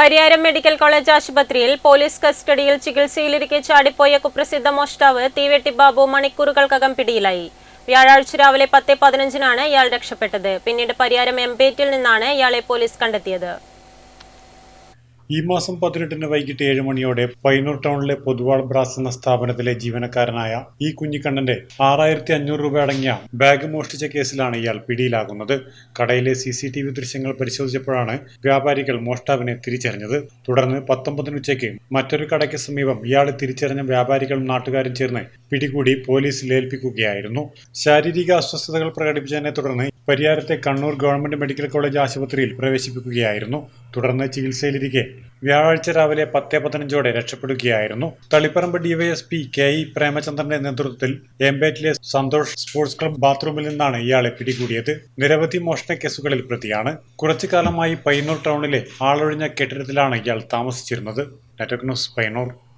Pariyaram medical college ആശുപത്രിയിൽ police കസ്റ്റഡിയിൽ ചികിത്സയിലിരിക്കെ ചാടിപ്പോയ കുപ്രസിദ്ധ മോഷ്ടാവ് തീവെട്ടി ബാബു മണിക്കൂറുകൾക്കകം പിടിയിലായി. വ്യാഴാഴ്ച രാവിലെ പത്ത് പതിനഞ്ചിനാണ് ഇയാൾ രക്ഷപ്പെട്ടത്. പിന്നീട് പരിയാരം എംപേറ്റിൽ നിന്നാണ് ഇയാളെ പോലീസ് കണ്ടെത്തിയത്. ഈ മാസം പതിനെട്ടിന് വൈകിട്ട് ഏഴ് മണിയോടെ പൈനൂർ ടൗണിലെ പൊതുവാൾ ബ്രാസ് എന്ന സ്ഥാപനത്തിലെ ജീവനക്കാരനായ ഈ കുഞ്ഞിക്കണ്ണന്റെ ആറായിരത്തി അഞ്ഞൂറ് രൂപ അടങ്ങിയ ബാഗ് മോഷ്ടിച്ച കേസിലാണ് ഇയാൾ പിടിയിലാകുന്നത്. കടയിലെ സി സി ടി വി ദൃശ്യങ്ങൾ പരിശോധിച്ചപ്പോഴാണ് വ്യാപാരികൾ മോഷ്ടാവിനെ തിരിച്ചറിഞ്ഞത്. തുടർന്ന് പത്തൊമ്പതിന് ഉച്ചയ്ക്ക് മറ്റൊരു കടയ്ക്ക് സമീപം ഇയാളെ തിരിച്ചറിഞ്ഞ വ്യാപാരികളും നാട്ടുകാരും ചേർന്ന് പിടികൂടി പോലീസിൽ ഏൽപ്പിക്കുകയായിരുന്നു. ശാരീരിക അസ്വസ്ഥതകൾ പ്രകടിപ്പിച്ചതിനെ തുടർന്ന് പരിയാരത്തെ കണ്ണൂർ ഗവൺമെന്റ് മെഡിക്കൽ കോളേജ് ആശുപത്രിയിൽ പ്രവേശിപ്പിക്കുകയായിരുന്നു. തുടർന്ന് ചികിത്സയിലിരിക്കെ വ്യാഴാഴ്ച രാവിലെ പത്ത് പതിനഞ്ചോടെ രക്ഷപ്പെടുകയായിരുന്നു. തളിപ്പറമ്പ് ഡിവൈഎസ്പി കെ ഇ പ്രേമചന്ദ്രന്റെ നേതൃത്വത്തിൽ എംബേറ്റിലെ സന്തോഷ് സ്പോർട്സ് ക്ലബ് ബാത്റൂമിൽ നിന്നാണ് ഇയാളെ പിടികൂടിയത്. നിരവധി മോഷണ കേസുകളിൽ പ്രതിയാണ്. കുറച്ചു കാലമായി പയ്യന്നൂർ ടൗണിലെ ആളൊഴിഞ്ഞ കെട്ടിടത്തിലാണ് ഇയാൾ താമസിച്ചിരുന്നത്. Network news Payyanur.